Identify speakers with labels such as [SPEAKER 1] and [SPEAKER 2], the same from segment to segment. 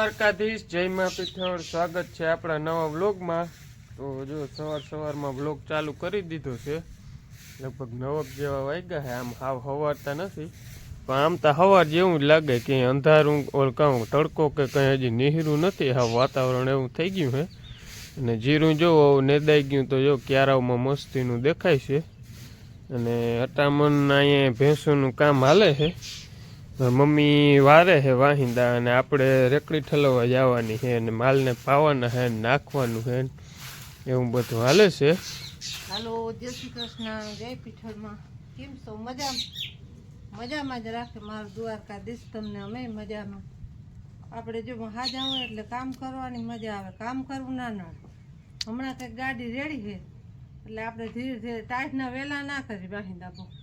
[SPEAKER 1] દ્વારકાધીશ, જય મા પીઠળ સ્વાગત છે આપણા નવા વ્લોગમાં. તો જો સવાર સવારમાં વ્લોગ ચાલુ કરી દીધો છે. લગભગ નવક જેવા વાગ્યા છે. આમ હાવ હવારતા નથી. પણ આમ તો હવાર જેવું જ લાગે. કે અંધારું ઓલ કાં તડકો કે કંઈ હજી નીહરું નથી. હા વાતાવરણ એવું થઈ ગયું છે. અને જીરું જોવો નેદાઈ ગયું તો જો ક્યારાઓમાં મસ્તીનું દેખાય છે. અને અટામણ અહીંયા ભેંસોનું કામ હાલે છે. મમ્મી વારે છે વાહિંદા અને આપણે રેકડી ઠલવવા જવાની છે અને માલને પાવાના છે ને નાખવાનું છે ને એવું બધું હાલે છે.
[SPEAKER 2] હાલો, જય શ્રી કૃષ્ણ, જય પીઠળમાં. કેમ છો? મજા મજામાં જ રાખે મારું દ્વારકાધીશ તમને, અમે મજામાં. આપણે જો હા જાઉં એટલે કામ કરવાની મજા આવે. કામ કરવું ના નડે. હમણાં કંઈક ગાડી રેડી છે. એટલે આપણે ધીરે ધીરે ટાઈટના વહેલા ના કરી, વાહિંદા બહુ.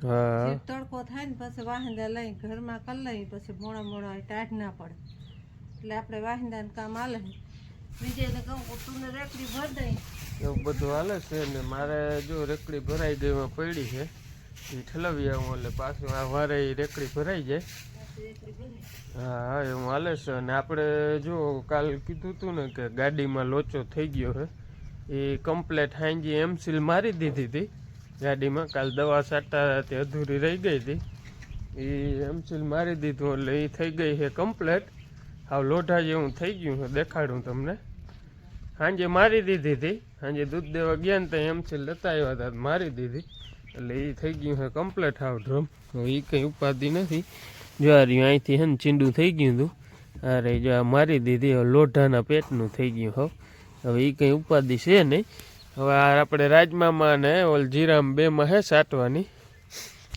[SPEAKER 2] તડકો થાય ને પછી વાહિંદા લઈ ઘરમાં કરી લઈ પછી મોડા મોડા ટાઢ ના પડે. એટલે આપણે વાહિંદાનું કામ હાલે વિજયને કહું તું રેકડી ભર દઈ.
[SPEAKER 1] એવું બધું હાલે છે ને મારે જો રેકડી ભરાઈ ગઈ એમાં પડી છે. એ ઠલવી આવું એટલે પાછું આ વારે રેકડી ભરાઈ જાય. હા હા એવું હાલે છે. અને આપણે જો કાલ કીધું હતું ને કે ગાડીમાં લોચો થઈ ગયો છે. એ કમ્પ્લેટ હાંજી એમસીલ મારી દીધી હતી. ગાડીમાં કાલ દવા છાંટા તે અધૂરી રહી ગઈ હતી. એ એમસીલ મારી દીધું એટલે એ થઈ ગઈ છે કમ્પ્લેટ. હાવ લોઢા જેવું થઈ ગયું છે, દેખાડું તમને. સાંજે મારી દીધી હતી. સાંજે દૂધ દેવા ગયા ને ત્યાં એમસીલ લેતા આવ્યા હતા મારી દીધી. એટલે એ થઈ ગયું છે કમ્પ્લેટ હાવ ડ્રમ એ કંઈ ઉપાધિ નથી. જો અહીંથી હે ને ચીંડું થઈ ગયું હતું. અરે જો આ મારી દીધી હવે લોઢાના પેટનું થઈ ગયું હો. હવે એ કંઈ ઉપાધિ છે નહીં. હવે આપણે રાજમામાં ને ઓલ જીરામ બેમાં હે સાટવાની.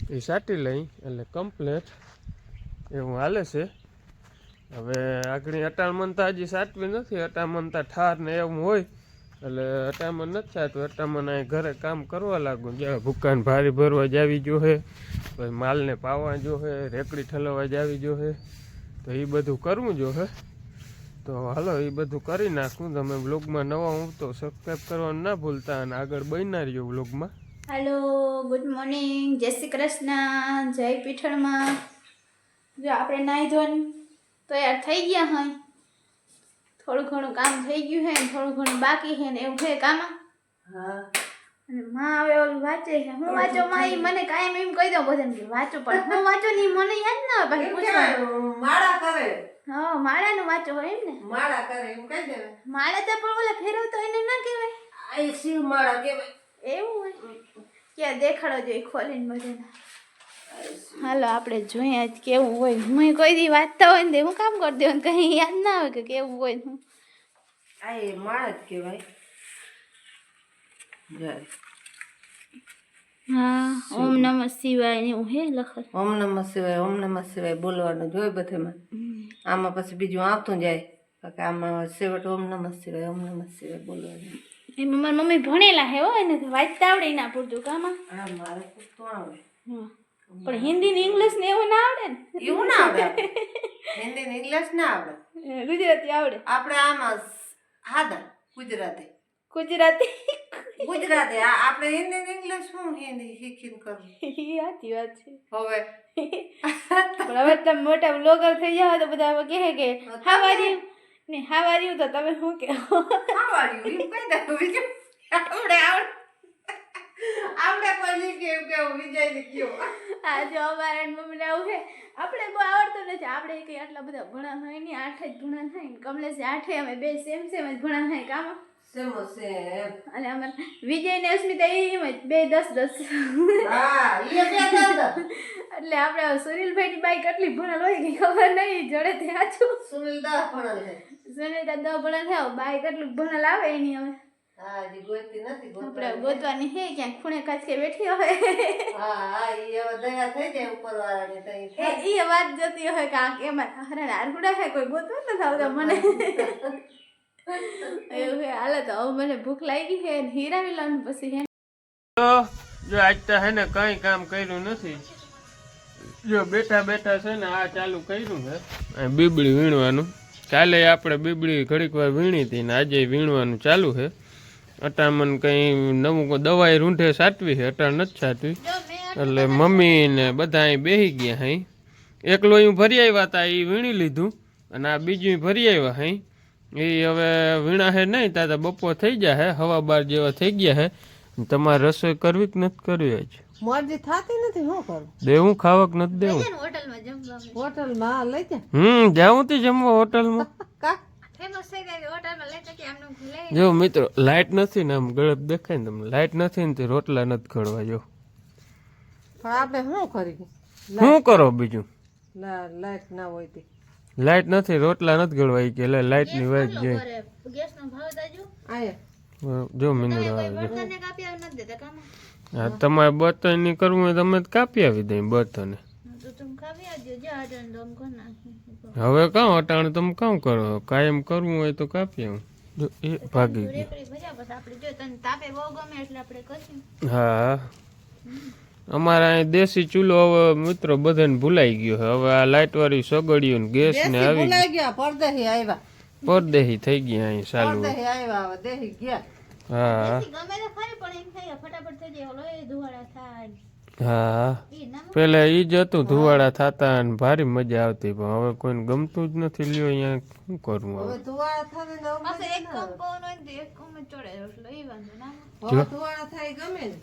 [SPEAKER 1] એ સાટી લઈ એટલે કમ્પ્લેટ એવું હાલે છે. હવે આગળ અટામણ તો હજી સાટવી નથી. અટામણ તો ઠાર ને એવું હોય એટલે અટામણ નથી સાટવું. અટામણ અહીં ઘરે કામ કરવા લાગુ. ભૂકાન ભારી ભરવા જાવી જોહે પછી માલને પાવા જોહે રેકડી ઠલવવા જાવી જોહે તો એ બધું કરવું જોહે તો હાલો એ બધું કરી નાખું. તમે બ્લોગમાં નવા હું તો સબસ્ક્રાઈબ કરવાનું ના ભૂલતા અને આગળ બનનાર રહ્યો બ્લોગમાં
[SPEAKER 3] હેલો ગુડ મોર્નિંગ જય શ્રી કૃષ્ણ. જય પીઠળમાં. જો આપણે નાહી ધોન તૈયાર થઈ ગયા હોય. થોડું ઘણું કામ થઈ ગયું છે ને થોડું ઘણું બાકી છે ને એવું છે કામ?
[SPEAKER 2] હા.
[SPEAKER 3] અને માં હવે ઓલું વાંચે છે. હું વાંચો માં મને કાયમ એમ કહી દઉં બધાને કે વાંચો પણ હું વાંચો ની મને યાદ ના આવે. પછી પૂછવાનું
[SPEAKER 2] માળા કરે.
[SPEAKER 3] હા માળાનું વાંચો હોય એમ ને?
[SPEAKER 2] માળા કરે એમ કહી દેવાય.
[SPEAKER 3] માળા તો પણ ઓલા ફેરવતો એને ના કહેવાય.
[SPEAKER 2] આ શિવ માળા કહેવાય.
[SPEAKER 3] એવું હોય? ક્યાં દેખાડો જોઈએ ખોલીને બધાને હાલો આપણે જોઈએ આજ કેવું હોય. હું કોઈ દી વાંચતા હોય ને હું કામ કરી દઉં કઈ યાદ ના આવે કે કેવું હોય હું.
[SPEAKER 2] આ એ માળા જ કહેવાય. જય
[SPEAKER 3] હા ઓમ નમઃ શિવાય ને હે લખત.
[SPEAKER 2] ઓમ નમઃ શિવાય ઓમ નમઃ શિવાય બોલવાનું જોઈ બધેમાં. આમાં પછી બીજું આવતું જાય. કે આમાં છેવટ ઓમ નમઃ શિવાય ઓમ નમઃ શિવાય બોલવાનું.
[SPEAKER 3] એમાં મારી મમ્મી ભણેલા હે હો એને વાંચતા આવડે ના પૂરતું કામાં
[SPEAKER 2] હા મારે આવડે.
[SPEAKER 3] પણ હિન્દી ને ઇંગ્લિશ ને એવું ના આવડે ને?
[SPEAKER 2] એવું ના આવડે હિન્દી ને ઇંગ્લિશ ના આવડે.
[SPEAKER 3] ગુજરાતી આવડે.
[SPEAKER 2] આપણે આમાં હાદા ગુજરાતી.
[SPEAKER 3] ગુજરાતી.
[SPEAKER 2] ગુજરાતી આપણે હિન્દી ને ઇંગ્લિશ શું હિન્દી શીખીને કરવું?
[SPEAKER 3] એ સાચી વાત છે.
[SPEAKER 2] હવે?
[SPEAKER 3] પણ હવે તમે મોટા બ્લોગર થઈ જાવ તો બધા હવે કહે કે હાવાર્યું ને હાવાર્યું તો તમે શું કહો?
[SPEAKER 2] આવડ્યું એમ કઈ દે બીજું આવડે આવડે. આપણે કોઈ નહીં કેવું વિજય ને કયો
[SPEAKER 3] આ જો અમારા મમ્મીને આવું છે. આપણે બહુ આવડતું નથી. આપણે કઈ આટલા બધા ભણા હોય ને આઠ જ ભણા થાય ને. કમલેશ આઠે અમે બે સેમ સેમ જ ભણા થાય. કામ અને અમારે વિજય ને અસ્મિતા એમ જ બે દસ દસ. એટલે આપણે સુનિલભાઈની બાઈ કેટલી ભણેલ હોય કે ખબર નહીં જડે તે સાચું
[SPEAKER 2] સુનિલ દા ભણેલ છે.
[SPEAKER 3] સુનિલ દસ ભણેલ છે બાઈ કેટલું ભણેલ આવે એની હવે.
[SPEAKER 2] હા ગોતતી નથી
[SPEAKER 3] આપણે
[SPEAKER 2] ગોતવાની.
[SPEAKER 3] છે ક્યાંક ખૂણે કાચકે બેઠી
[SPEAKER 2] હવે
[SPEAKER 3] એ વાત જતી હોય કે આ કેમ હરણ આરગુડા છે કોઈ ગોતવા નથી આવતા મને. હે
[SPEAKER 1] આજ તો હે કંઈ કામ કર્યું નથી. જો બેઠા બેઠા છે ને આ ચાલુ કર્યું છે. બીબડી વીણવાનું. કાલે આપણે બીબડી ઘડીક વાર વીણી હતી ને આજે વીણવાનું ચાલુ છે. અટામન કંઈ નવું દવાઈ રૂંઢે સાટવી છે, અટાણ નથી સાટવી એટલે મમ્મી ને બધા અહીં બેસી ગયા અહીં એકલો અહીં ભરી આવ્યા હતા એ વીણી લીધું. અને આ બીજું ભરી આવ્યા હઈ. એ હવે વીણા હે નહીં તાતા બપોર થઈ ગયા હે હવા બાર જેવા થઈ ગયા હે. તમારે રસોઈ કરવી કે નથી કરવી આજ?
[SPEAKER 2] મરજી થતી નથી શું કરું?
[SPEAKER 1] દેવું ખાવા કે નથી દેવું?
[SPEAKER 3] હોટલમાં જમવા
[SPEAKER 2] હોટલમાં લઈ જા.
[SPEAKER 1] હમ જાઉં તી જમવા હોટલમાં.
[SPEAKER 2] કા?
[SPEAKER 1] જો મિત્રો લાઇટ નથી ને આમ ગળપ દેખાય ને તમને લાઈટ નથી ને તે રોટલા નથી ખડવા જો.
[SPEAKER 2] પણ આપણે શું કરી
[SPEAKER 1] શું કરો બીજું?
[SPEAKER 2] લા- લાઈટ ના હોય તે.
[SPEAKER 1] લાઇટ નથી રોટલા નથી ગળવાઈ કે લાઈટની વાત જે.
[SPEAKER 3] ગેસ નો ભાવ દાજો
[SPEAKER 2] આયા.
[SPEAKER 1] જો મિનિટ આવે છે
[SPEAKER 3] કાપી આવી નથી દેતા કામ?
[SPEAKER 1] હા તમારે બર્તનની કરવું હોય તમે કાપી આવી દઈ બર્તન
[SPEAKER 3] તો તમે કાપી આવજો. જો આટન દમ કર નાખી
[SPEAKER 1] હવે કાં અટાણ તમે કામ કરો? કાયમ કરવું હોય તો કાપી આવું. જો એ ભાગી ગઈ
[SPEAKER 3] રેકડી ભર્યા પછી આપણે જો તને તાપે બહુ ગમે એટલે આપણે કરીશું
[SPEAKER 1] હા અમારા અહીં દેશી ચૂલો હવે મિત્રો બધાને ભૂલાઈ ગયો છે. હવે આ લાઇટ વાળી સગડીઓ ને ગેસ ને આવી
[SPEAKER 2] ભૂલાઈ ગયા પરદેહી આવ્યા
[SPEAKER 1] પરદેહી થઈ ગયા અહીં ચાલુ.
[SPEAKER 2] પરદેહી આવ્યા હવે દેહી ગયા.
[SPEAKER 1] હા.
[SPEAKER 3] ગમે તો ખરી પણ એમ થાય ફટાફટ થઈ જાય. ઓલો એ ધુવાડા થાય.
[SPEAKER 1] હા.
[SPEAKER 3] એ
[SPEAKER 1] પેલા ઈ જ હતું ધુવાડા થતા અને ભારી મજા આવતી પણ હવે કોઈને ગમતું જ નથી લ્યો અહીંયા શું કરવું
[SPEAKER 2] હવે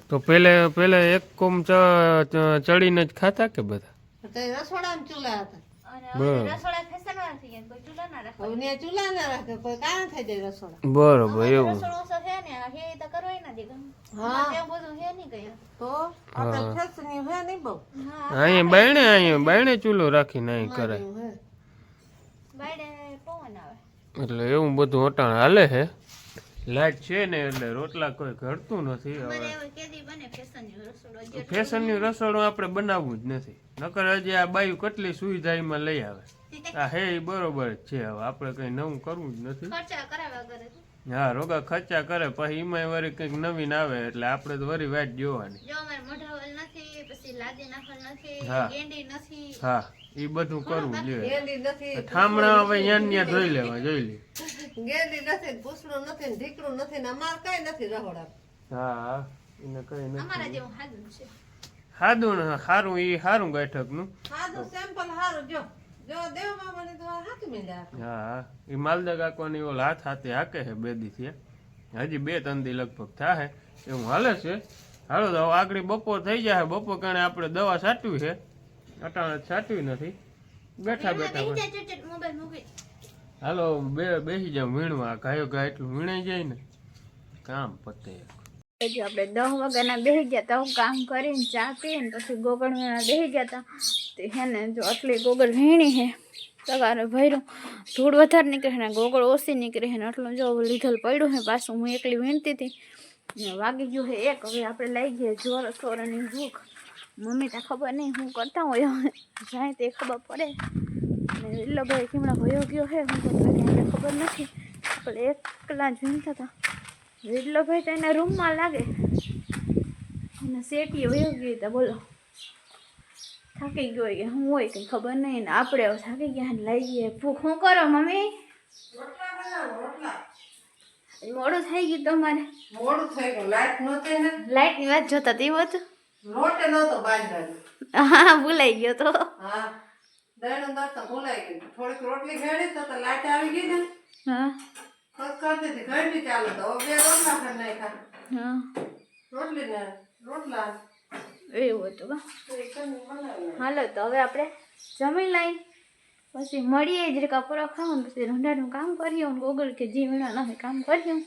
[SPEAKER 3] તો એ
[SPEAKER 2] એ
[SPEAKER 1] પેલે પેલે એક કોમ ચડીને જ ખાતા કે બધા?
[SPEAKER 3] રસોડા ચૂલા
[SPEAKER 2] હતા.
[SPEAKER 1] બરોબર. એવું.
[SPEAKER 3] રસોડો ઓછો છે ને આ હે તો કરવાય નથી ગમે
[SPEAKER 2] હા.
[SPEAKER 3] ત્યાં બધું હે નહીં ગયા
[SPEAKER 2] તો આપણે ખેંચની હે નહીં બહુ?
[SPEAKER 3] હા
[SPEAKER 1] અહીંયા બાયણે અહીંયા બાયણે ચૂલો રાખીને અહીં કરાય
[SPEAKER 2] એવું હે.
[SPEAKER 3] બાયડે પવન આવે.
[SPEAKER 1] એટલે એવું બધું હોટાણ હાલે છે લાઈટ છે ને એટલે રોટલા કોઈ ઘડતું નથી હવે. ફેશનનું રસોડું આપણે બનાવવું જ નથી. નકર હજી આ બાયુ કેટલી સુવિધા એમાં લઈ આવે. આ હે એ બરોબર જ છે હવે. આપણે કંઈ નવું કરવું જ નથી. હા રોગા ખર્ચા કરે પછી એમાંય વળી કંઈક નવીન આવે એટલે આપણે તો વળી વાટ જોવાની. હા. હા એ બધું કરવું જોઈએ. ઠામણા હવે યાન ન્યા જોઈ લેવા જોઈ લે.
[SPEAKER 2] ગેંડી નથી ને પૂછડું નથી ઢીકડું નથી ને અમાર કઈ નથી રહોડા
[SPEAKER 1] હા હા. એને કઈ નથી.
[SPEAKER 3] અમારા જેવું હાજર છે.
[SPEAKER 1] સાદું ને સારું એ સારું ગાંઠકનું.
[SPEAKER 2] સાદું સેમ્પલ સારું જો. જો દેવ બાબાની તો હાકી મિલ્યા
[SPEAKER 1] હા એ માલદા કાકવાની ઓલ હાથ હાથે હાકે છે બે દીથી હજી બે ત્રણ દી લગભગ થાય એવું હાલે છે. હાલો તો હવે આગળ બપોર થઈ જાય બપોર કારણે આપણે દવા છાંટવી છે. અટાણે છાંટવી નથી. બેઠા બેઠા હાલો બે બેસી જાવ વીણવા. ગાયો ગા એટલું વીણાઈ જાય ને. કામ પતે.
[SPEAKER 3] જો આપણે દહ વાગ્યાના બેસી ગયા તા કામ કરીને ચા પીને પછી ગોગળ વીણા બેસી ગયા તા તે હે ને જો આટલી ગોગળ વીણી હે. સવારે ભર્યું. ધૂળ વધારે નીકળે ને ગોગળ ઓછી નીકળે ને આટલું જો લીધેલ પડ્યું હે. પાછું હું એકલી વીણતી હતી. ને વાગી ગયું હે એક. હવે આપણે લઈ ગયા જોર સોરની ભૂખ. મમ્મી તો ખબર નહીં હું કરતા હોય. જાય તે ખબર પડે. ને એટલો ભાઈ કેમણા હોયો ગયો હે. હું ખબર નથી. આપણે એકલા જ વીણતા હતા. એટલો ભાઈ તો એના રૂમમાં લાગે. અને શેટી વયો ગઈ તો બોલો. થાકી ગયો કે હું હોય કંઈ ખબર નહીં. ને આપણે થાકી ગયા ને લઈ ગઈએ ભૂખ શું કરો મમ્મી? મોડું થઈ ગયું તમારે.
[SPEAKER 2] મોડું થઈ ગયું લાઈટ નહોતી ને?
[SPEAKER 3] વાત જોતા તે હતું
[SPEAKER 2] નહોતો
[SPEAKER 3] હા ભૂલાઈ ગયો તો.
[SPEAKER 2] હા દહીંનું તો ભૂલાઈ ગયું. થોડીક રોટલી ઘડી તો તો લાઈટ આવી ગઈ ને.
[SPEAKER 3] હા.
[SPEAKER 2] બસ કરતી હતી ઘડી ચાલુ તો. બે રોટલા ખાઈ નાખ્યા.
[SPEAKER 3] હા.
[SPEAKER 2] રોટલી ને રોટલા.
[SPEAKER 3] એવું હતું હાલો તો હવે આપણે જમી લઈ. પછી મળીએ જ કપરો પૂરો ને પછી રંડાનું કામ કર્યું ને ગોગલ કે જે વીણા ના કામ કર્યું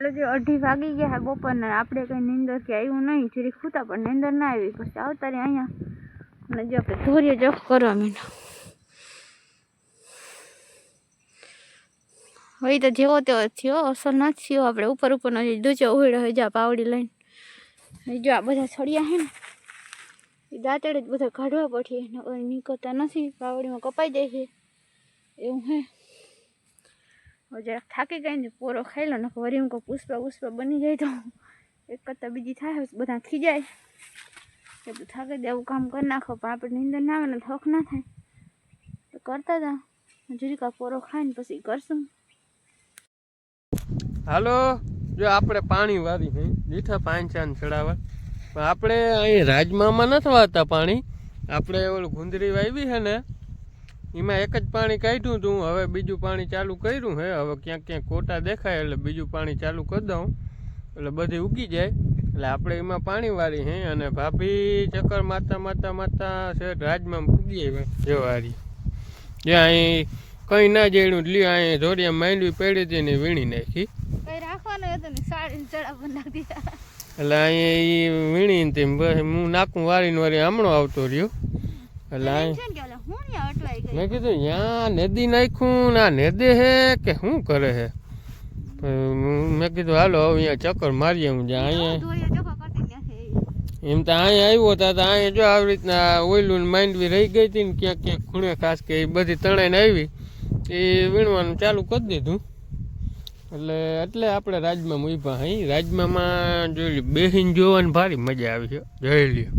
[SPEAKER 3] એટલે જે અઢી વાગી ગયા બપોરના આપણે કંઈ નીંદર કે આવ્યું નહીં. જરી ખૂતા પણ નીંદર ના આવી. પછી આવતા રહ્યા અહીંયા. અને જો આપણે ધોર્ય જપ કરવા માંડ્યો હવે તો જેવો તેવો થયો. અસર નથી થયો. આપણે ઉપર ઉપરનો નથી દૂચો ઉડ્યો હોય જા પાવડી લઈને. જો આ બધા છડિયા હે ને, એ દાંતડે જ બધા કાઢવા પડશે નીકળતા નથી. પાવડીમાં કપાઈ જાય છે. એવું હે. જરાક થાકી ગઈ ને, પોરો ખાઈ લો ને વરી હું પુષ્પા પુષ્પા બની જાય તો એક કરતાં બીજી થાય બધા ખીજાય. એટલે થાકી દેવું કામ કરી નાખો, પણ આપણે નીંદર ના આવે ને થોક ના થાય. તો કરતા હતા જરીક આ પોરો ખાઈને પછી કરશું.
[SPEAKER 1] હાલો, જો આપણે પાણી વાવી હે. દીઠા પાંચ ચાંદ ચડાવવા. પણ આપણે અહીં રાજમામાં નથી વાવતા પાણી. આપણે ઓલું ગુંદરી વાવી છે ને, એમાં એક જ પાણી કાઢ્યું હતું. હવે બીજું પાણી ચાલુ કર્યું હે. હવે ક્યાંક ક્યાંક કોટા દેખાય એટલે બીજું પાણી ચાલુ કરી દઉં. એટલે બધી ઉગી જાય. એટલે આપણે એમાં પાણી વાળી હે. અને ભાભી ચક્કર માતા માતા માતા છે રાજમાં પૂગી આવ્યા. જવારી જ્યાં અહીં કંઈ ના જડ્યું લ્યો, અહીં ધોરિયા માંડવી પડી હતી ને વીણી નાખી.
[SPEAKER 3] કઈ રાખવાનું ને સાડી ચડાવ નાખી દીધા
[SPEAKER 1] એટલે અહીંયા એ વીણીને તેમ બસ હું નાખું વારીને વારી હમણો આવતો રહ્યો. એટલે અહીં મેં કીધું યા નદી નાખ્યું ના નદે હે કે શું કરે હે? મેં કીધું હાલો હવે અહીંયા ચક્કર મારીએ હું જ્યાં અહીંયા. એમ તો અહીંયા આવ્યો હતા તો અહીંયા જો આવી રીતના ઓઈલું ને માંડવી રહી ગઈ હતી ને ક્યાંક ક્યાંક ખૂણે ખાસ કે એ બધી તણાઈને આવી એ વીણવાનું ચાલુ કરી દીધું. એટલે એટલે આપણે રાજમાં મૂક્યા અહીં રાજમામાં જોઈ બેહીને જોવાની ભારી મજા આવી છે. જોઈ લ્યો.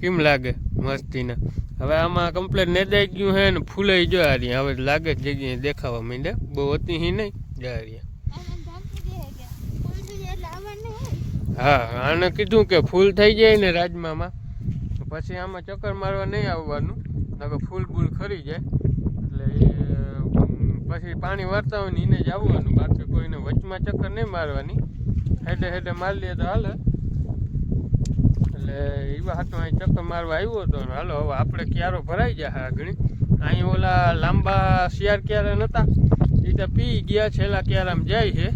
[SPEAKER 1] કેમ લાગે મસ્તીના? હવે આમાં કમ્પ્લેટ નેદાઈ ગયું હે ને ફૂલાઈ જો આ હવે લાગે જ જગ્યાએ દેખાવા માંડે બહુ હતી હી નહીં, જા રહ્યા. હા, આને કીધું કે ફૂલ થઈ જાય ને રાજમામાં. પછી આમાં ચક્કર મારવા નહીં આવવાનું. નકર ફૂલ બૂલ ખરી જાય. પછી પાણી વરતા હોય ને એને જ આવવાનું. બાકી કોઈને વચમાં ચક્કર નહીં મારવાની. હેડે હેડે મારી લે તો હાલે. એટલે એવા હાથમાં અહીં ચક્કર મારવા આવ્યો હતો ને હાલો, હવે આપણે ક્યારો ભરાઈ જાય આગળ અહીં ઓલા લાંબા શિયાર ક્યારે નહોતા એ તો પી ગયા છેલ્લા ક્યારામાં જાય છે.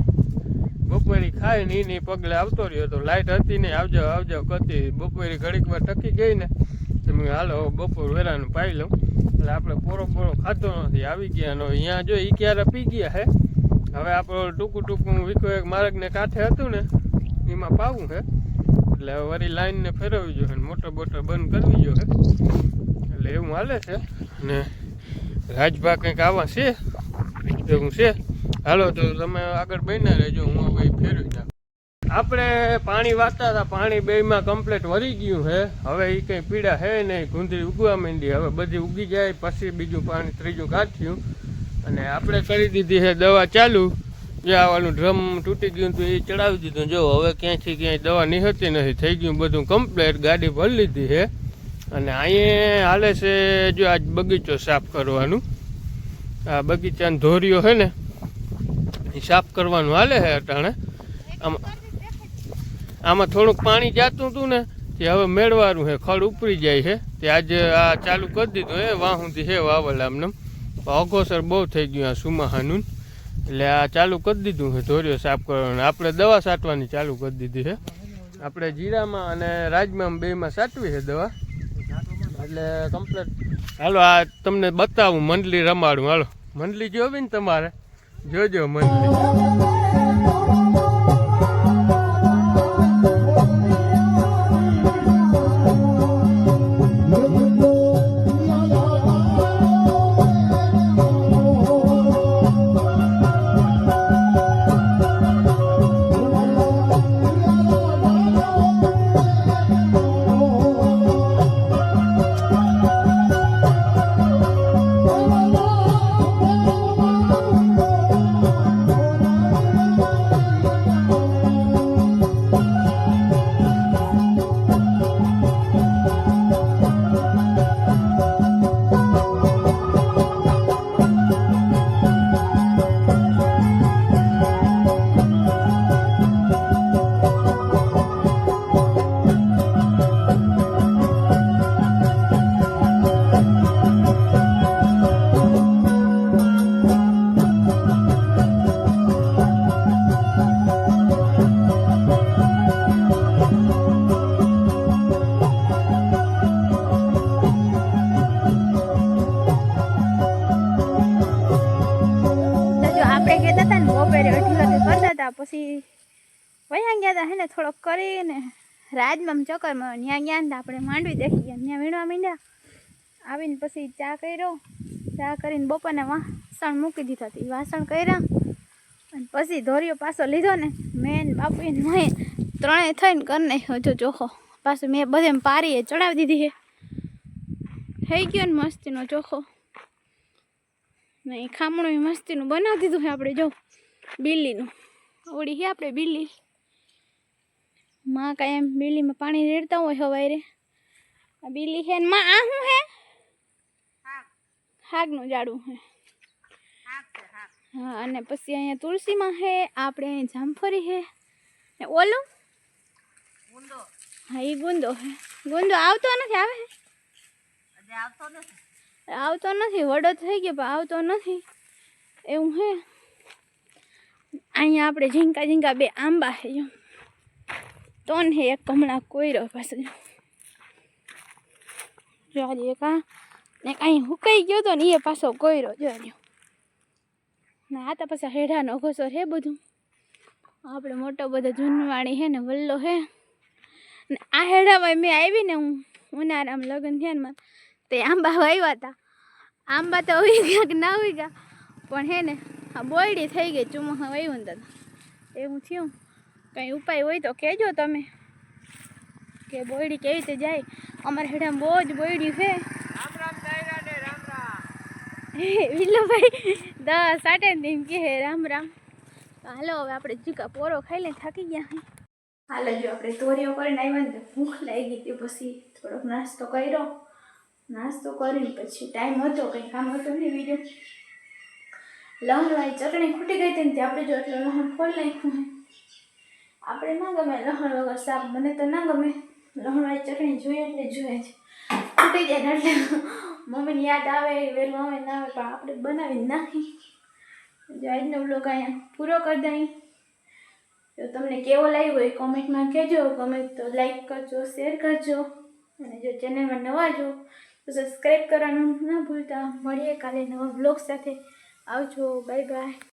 [SPEAKER 1] બપોરી ખાઈ ને એની પગલે આવતો રહ્યો તો લાઇટ હતી ને આવજો આવજો કરતી. બપોરી ઘડીક વાર ટકી ગઈ ને. તો મેં હાલો બપોર વેરાનું પાઈ લઉં. એટલે આપણે પોરો પોરો ખાધો નથી. આવી ગયા નો અહીંયા જો એ ક્યારે પી ગયા હે? હવે આપણો ટૂંકું ટૂંકું વીકો એક માર્ગને કાંઠે હતું ને, એમાં પાવું છે એટલે હવે વળી લાઈનને ફેરવવી જોઈએ ને મોટર બોટર બંધ કરવી જોઈએ. એટલે એવું હાલે છે. ને રાજભા કંઈક આવા છે? એવું છે? હાલો તો તમે આગળ બન્યા રહેજો, હું હવે ફેરવી નાખું. આપણે પાણી વાંચતા હતા, પાણી બેમાં કમ્પ્લીટ વરી ગયું છે. હવે એ કંઈ પીડા હે નહીં. ગુંદરી ઉગવા માંડી. હવે બધી ઉગી જાય, પછી બીજું પાણી, ત્રીજું કાઢ્યું અને આપણે કરી દીધી છે દવા ચાલુ. જે આવવાનું ડ્રમ તૂટી ગયું તો એ ચડાવી દીધું. જો, હવે ક્યાંયથી ક્યાંય દવા નિહતી નથી. થઈ ગયું બધું કમ્પ્લીટ ગાડી ભરી લીધી છે. અને અહીંયા હાલે છે, જો આજ બગીચો સાફ કરવાનું. આ બગીચાને ધોર્યો છે ને એ સાફ કરવાનું હાલે છે અટાણે. આમાં આમાં થોડુંક પાણી જાતું હતું ને, તે હવે મેળવાનું છે ખડ ઉપરી જાય છે તે આજે આ ચાલુ કરી દીધું એ વાહુંથી છે વાવલ આમને અઘોસર બહુ થઈ ગયું આ સુમાહાનું. એટલે આ ચાલુ કરી દીધું છે ધોર્યો સાફ કરવાનું. આપણે દવા સાટવાની ચાલુ કરી દીધી છે આપણે જીરામાં અને રાજમાં બેમાં સાટવી છે દવા. એટલે કમ્પ્લેટ હાલો, આ તમને બતાવું, મંડલી રમાડું. હાલો, મંડલી જોવી ને તમારે? જોજો મંડલી.
[SPEAKER 3] થોડોક કરીને રાજમાં ચક્કરમાં ત્યાં ગયા ને આપણે માંડવી દેખી ગયા ત્યાં વીણવા માંડ્યા. આવીને પછી ચા કર્યો. ચા કરીને બપોરને વાસણ મૂકી દીધા હતી. વાસણ કર્યા અને પછી ધોરીઓ પાછો લીધો ને મેં ને બાપુએ મેં ત્રણેય થઈને કરી નાખ્યો જો ચોખ્ખો પાછું મેં બધે પારીએ ચડાવી દીધી છે થઈ ગયો ને મસ્તીનો ચોખ્ખો નહીં ખામણું મસ્તીનું બનાવી દીધું છે આપણે, જો, બિલ્લીનું. ઓળી છે આપણે બિલ્લી. માં કાંઈ એમ બીલીમાં પાણી રેડતા હોય હવારે. આ બીલી છે ને માં આ શું હે હાગનું ઝાડું હે હા અને પછી અહીંયા તુલસીમાં હે આપણે અહીં જામફળી હે ને ઓલું? હા એ ગુંદો હે ગુંદો આવતો નથી આવે હે
[SPEAKER 2] આવતો નથી.
[SPEAKER 3] વડો થઈ ગયો પણ આવતો નથી. એવું હે અહીંયા આપણે ઝીંકા ઝીંકા બે આંબા હે જો. તોન હે એક હમણાં કોયરો પાછો જો જો આજે એક આ ને કાંઈ હુકાઈ ગયો તો ને એ પાછો કોયરો જો જો ને આ તો પાછા હેઠાનો ઘોસર હે બધું આપણે મોટો બધો જૂનવાણી હે ને વલ્લો હે ને આ હેડામાં મેં આવી ને હું ઉનાળામાં લગ્ન થયા ને તે આંબા વાવ્યા હતા આંબા તો ઉઈ ગયા કે ના ઉઈ ગયા પણ હે ને આ બોયડી થઈ ગઈ ચુમા વાવ્યું ને તો એવું થયું કંઈ ઉપાય હોય તો કહેજો તમે. કે બોયડી કેવી રીતે જાય? અમારા હેડામાં બહુ જ બોયડી છે. વિલ્લુભાઈ દસ આઠે ને કે રામ રામ. હાલો, હવે આપણે ચીકા પોરો ખાઈ લઈને થાકી ગયા હાલો, જો આપણે તોરીઓ કરીને આવ્યા ને ભૂખ લાગી હતી. પછી થોડોક નાસ્તો કર્યો. નાસ્તો કરીને પછી ટાઈમ હતો, કંઈ કામ હતું નહીં બીજું લહણવાળી ચટણી ખૂટી ગઈ હતી ને આપણે જો એટલે લહણ ખોલી નાખ્યું આપણે ના ગમે લહણ વગર શાક મને તો ના ગમે. લહણવાળી ચટણી જોઈએ એટલે જોઈએ જ. તૂટી જાય એટલે મમ્મીને યાદ આવે વહેલું આવે, ના આવે, પણ આપણે બનાવી નાખી. જો આજનો બ્લોગ અહીંયા પૂરો કરી દઈ. જો તમને કેવો લાગ્યો હોય કોમેન્ટમાં કહેજો. ગમે તો લાઈક કરજો શેર કરજો. અને જો ચેનલમાં નવા જો તો સબસ્ક્રાઈબ કરવાનું ના ભૂલતા. મળીએ કાલે નવા બ્લોગ સાથે. આવજો બાય બાય